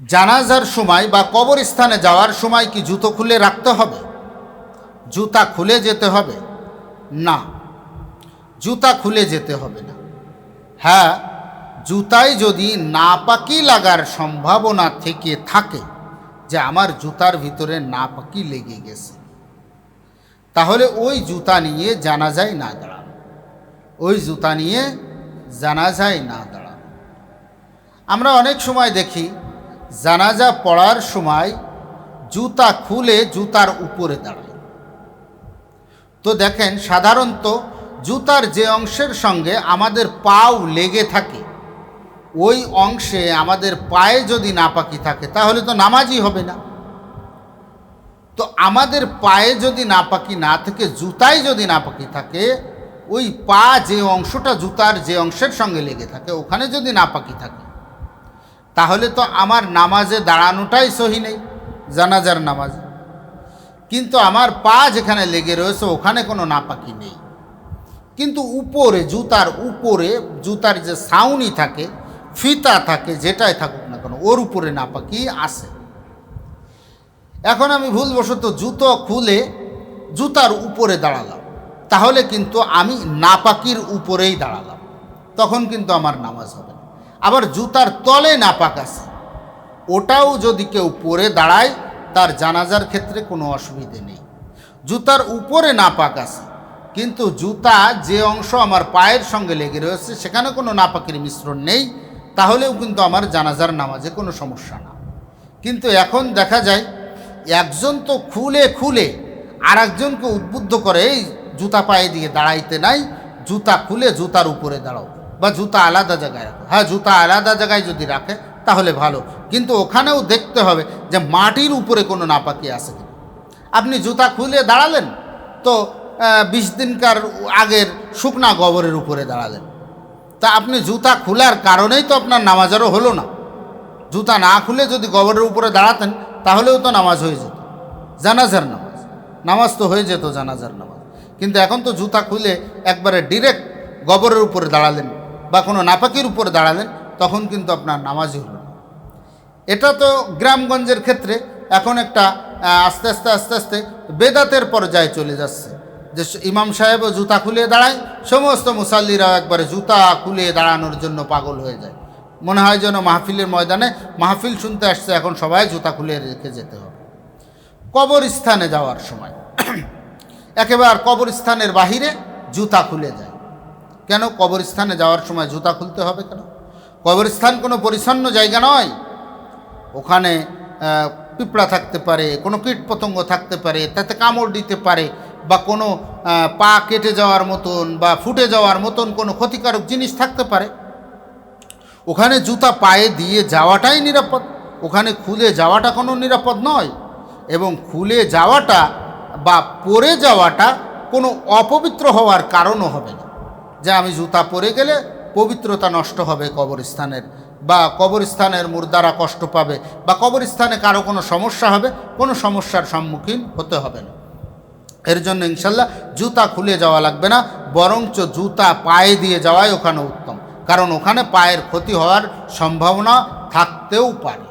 জানাজার সময় বা কবরস্থানে যাওয়ার সময় কি জুতো খুলে রাখতে হবে? জুতা খুলে যেতে হবে? না। জুতা খুলে যেতে হবে না। হ্যাঁ জুতায় যদি নাপাকি লাগার সম্ভাবনা থেকে থাকে যে আমার জুতার ভিতরে নাপাকি লেগে গেছে, তাহলে ওই জুতা নিয়ে জানাজায় না দাঁড়ানো। ওই জুতা নিয়ে জানাজায় না দাঁড়ানো। আমরা অনেক সময় দেখি জানাজা পড়ার সময় জুতা খুলে জুতার উপরে দাঁড়ায়। তো দেখেন, সাধারণত জুতার যে অংশের সঙ্গে আমাদের পাও লেগে থাকে, ওই অংশে আমাদের পায়ে যদি নাপাকি থাকে, তাহলে তো নামাজই হবে না। তো আমাদের পায়ে যদি নাপাকি না থেকে, জুতায় যদি নাপাকি থাকে, ওই পা যে অংশটা জুতার যে অংশের সঙ্গে লেগে থাকে, ওখানে যদি নাপাকি থাকে তাহলে তো আমার নামাজে দাঁড়ানোটাই সহি নেই, জানাজার নামাজে। কিন্তু আমার পা যেখানে লেগে রয়েছে, ওখানে কোনো নাপাকি নেই। কিন্তু উপরে, জুতার উপরে, জুতার যে সাউনি থাকে, ফিতা থাকে, যেটাই থাকুক না কেন, ওর উপরে নাপাকি আসে এখন আমি ভুলবশত জুতো খুলে জুতার উপরে দাঁড়ালাম। তাহলে কিন্তু আমি নাপাকির উপরেই দাঁড়ালাম। তখন কিন্তু আমার নামাজ হবে না। আবার জুতার তলে নাপাক আছে। ওটাও যদি কেউ পরে দাঁড়ায়, তার জানাজার ক্ষেত্রে কোনো অসুবিধে নেই। জুতার উপরে নাপাক আছে, কিন্তু জুতা যে অংশ আমার পায়ের সঙ্গে লেগে রয়েছে, সেখানে কোনো নাপাকের মিশ্রণ নেই, তাহলেও কিন্তু আমার জানাজার নামাজে কোনো সমস্যা না। কিন্তু এখন দেখা যায়, একজন তো খুলে খুলে আর একজনকে উদ্বুদ্ধ করে, এই জুতা পায়ে দিয়ে দাঁড়াইতে নাই, জুতা খুলে জুতার উপরে দাঁড়াও। বা জুতা আলাদা জায়গায় রাখো। হ্যাঁ জুতা আলাদা জায়গায় যদি রাখে, তাহলে ভালো। কিন্তু ওখানেও দেখতে হবে যে মাটির উপরে কোনো নাপাকি আছে কিনা। আপনি জুতা খুলে দাঁড়ালেন তো বিশ দিনকার আগের শুকনা গোবরের উপরে দাঁড়ালেন। তা আপনি জুতা খোলার কারণেই তো আপনার নামাজারও হলো না। জুতা না খুলে যদি গোবরের উপরে দাঁড়াতেন, তাহলেও তো নামাজ হয়ে যেত। জানাজার নামাজ। নামাজ তো হয়ে যেত জানাজার নামাজ। কিন্তু এখন তো জুতা খুলে একবারে ডিরেক্ট গোবরের উপরে দাঁড়ালেন। বা কোনো নাপাকির উপরে দাঁড়ালেন, তখন কিন্তু আপনার নামাজই হলো এটা তো গ্রামগঞ্জের ক্ষেত্রে এখন একটা আস্তে আস্তে আস্তে আস্তে বেদাতের পর্যায়ে চলে যাচ্ছে। যে ইমাম সাহেবও জুতা খুলে দাঁড়ায়, সমস্ত মুসাল্লিরা একবারে জুতা খুলে দাঁড়ানোর জন্য পাগল হয়ে যায়। মনে হয় যেন মাহফিলের ময়দানে, মাহফিল শুনতে আসছে, এখন সবাই জুতা খুলে রেখে যেতে হবে। কবরস্থানে যাওয়ার সময়, একেবারে কবরস্থানের বাহিরে জুতা খুলে যায়। কেন কবরস্থানে যাওয়ার সময় জুতা খুলতে হবে কেন? কবরস্থান কোনো পরিচ্ছন্ন জায়গা নয়? ওখানে পিঁপড়া থাকতে পারে, কোনো কীট পতঙ্গ থাকতে পারে, তাতে কামড় দিতে পারে, বা কোনো পা কেটে যাওয়ার মতন বা ফুটে যাওয়ার মতন কোনো ক্ষতিকারক জিনিস থাকতে পারে। ওখানে জুতা পায়ে দিয়ে যাওয়াটাই নিরাপদ। ওখানে খুলে যাওয়াটা কোনো নিরাপদ নয়। এবং খুলে যাওয়াটা বা পরে যাওয়াটা কোনো অপবিত্র হওয়ার কারণও হবে না। যে আমি জুতা পরে গেলে পবিত্রতা নষ্ট হবে কবরস্থানের। বা কবরস্থানের মুর্দারা কষ্ট পাবে, বা কবরস্থানে কারও কোনো সমস্যা হবে, কোনো সমস্যার সম্মুখীন হতে হবে না। এর জন্য ইনশাল্লাহ জুতা খুলে যাওয়া লাগবে না, বরঞ্চ জুতা পায়ে দিয়ে যাওয়াই ওখানে উত্তম। কারণ ওখানে পায়ের ক্ষতি হওয়ার সম্ভাবনা থাকতেও পারে।